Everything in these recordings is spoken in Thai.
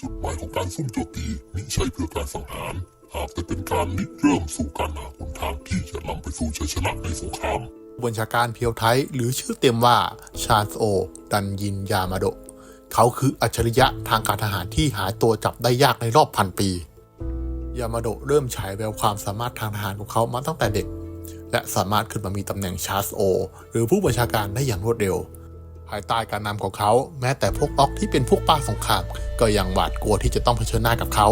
จุดหมายของการซุ่มโจมตีมิใช่เพื่อการสังหาร หากแต่เป็นการริเริ่มสู่การหาหนทางที่จะนำไปสู่ชัยชนะในสงครามบัญชาการเพียวไทยหรือชื่อเต็มว่าชาญโอ ดันยินยามาโดะเขาคืออัจฉริยะทางการทหารที่หาตัวจับได้ยากในรอบพันปี ยามาโดะเริ่มฉายแววความสามารถทางทหารของเขามาตั้งแต่เด็ก และสามารถขึ้นมามีตำแหน่งชาร์สโอ หรือผู้บัญชาการได้อย่างรวดเร็ว ภายใต้การนำของเขา แม้แต่พวกออกที่เป็นพวกป้าสงคราม ก็ยังหวาดกลัวที่จะต้องเผชิญหน้ากับเขา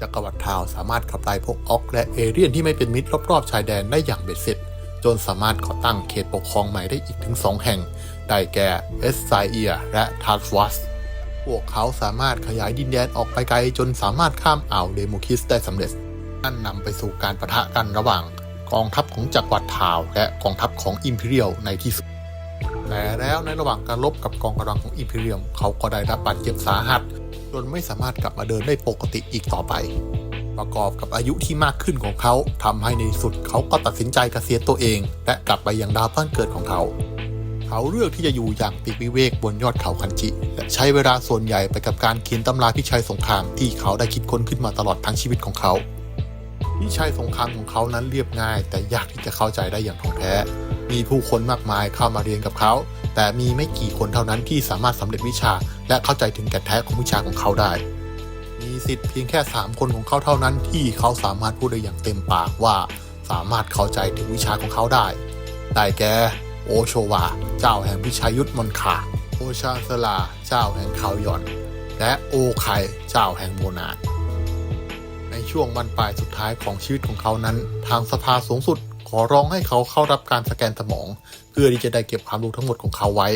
จักรวรรดิทาวสามารถขับไล่พวกออก และเอเรียนที่ไม่เป็นมิตรรอบๆชายแดนได้อย่างเบ็ดเสร็จ จนสามารถก่อตั้งเขตปกครองใหม่ได้อีกถึง 2 แห่ง ได้แก่เอสไซเอีย และทาร์สวัสพวกเขาสามารถขยายดินแดนออกไปไกล จนสามารถข้ามอ่าวเดโมคิสได้สำเร็จนั่นนำไปสู่การประทะกันระหว่าง กองทัพของจักรวรรดิทาว และกองทัพของอิมพีเรียลในที่สุด แต่แล้วในระหว่างการรบกับกองกำลังของอิมพีเรียลเขาก็ได้รับบาดเจ็บสาหัส จนไม่สามารถกลับมาเดินได้ปกติอีกต่อไป ประกอบกับอายุที่มากขึ้นของเขาทำให้ในที่สุดเขาก็ตัดสินใจเกษียณตัวเอง และกลับไปยังดาวบ้านเกิดของเขา เขาเลือกที่จะอยู่อย่างปีกวิเวกบนยอดเขาคันจิ และใช้เวลาส่วนใหญ่ไปกับการเขียนตำราพิชัยสงครามที่เขาได้คิดค้นขึ้นมาตลอดทั้งชีวิตของเขาพิชัยสงครามของเขานั้นเรียบง่าย แต่ยากที่จะเข้าใจได้อย่างถ่องแท้ มีผู้คนมากมายเข้ามาเรียนกับเขา แต่มีไม่กี่คนเท่านั้นที่สามารถสำเร็จวิชา และเข้าใจถึงแก่นแท้ของวิชาของเขาได้ มีสิทธิ์เพียงแค่ 3 คนของเขาเท่านั้นที่เขาสามารถพูดได้อย่างเต็มปากว่า สามารถเข้าใจถึงวิชาของเขาได้ ได้แก่โอโชวา เจ้าแห่งวิชัยยุทธมนต์ขาโอชาสลา เจ้าแห่งเขาหย่อน และโอไคเจ้าแห่งโมนาดในช่วงบรรปลายสุดท้ายของชีวิตของเขานั้น ทางสภาสูงสุด อร้องให้เขาเข้ารับการสแกนสมอง เพื่อที่จะได้เก็บความรู้ทั้งหมดของเขาไว้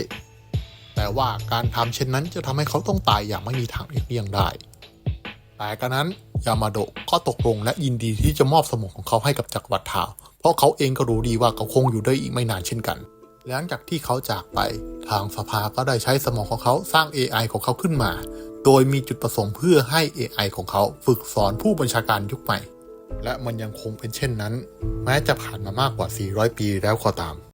แต่ว่าการทำเช่นนั้นจะทำให้เขาต้องตายอย่างไม่มีทางเลี่ยงได้ แต่กันนั้นยามาโดะก็ตกลงและยินดีที่จะมอบสมองของเขาให้กับจักรวรรดิทาว เพราะเขาเองก็รู้ดีว่าเขาคงอยู่ได้อีกไม่นานเช่นกัน หลังจากที่เขาจากไป ทางสภาก็ได้ใช้สมองของเขาสร้าง AI ของเขาขึ้นมา โดยมีจุดประสงค์เพื่อให้ AI ของเขาฝึกสอนผู้บัญชาการยุคใหม่ และมันยังคงเป็นเช่นนั้น แม้จะผ่านมามากกว่า 400 ปีแล้วก็ตาม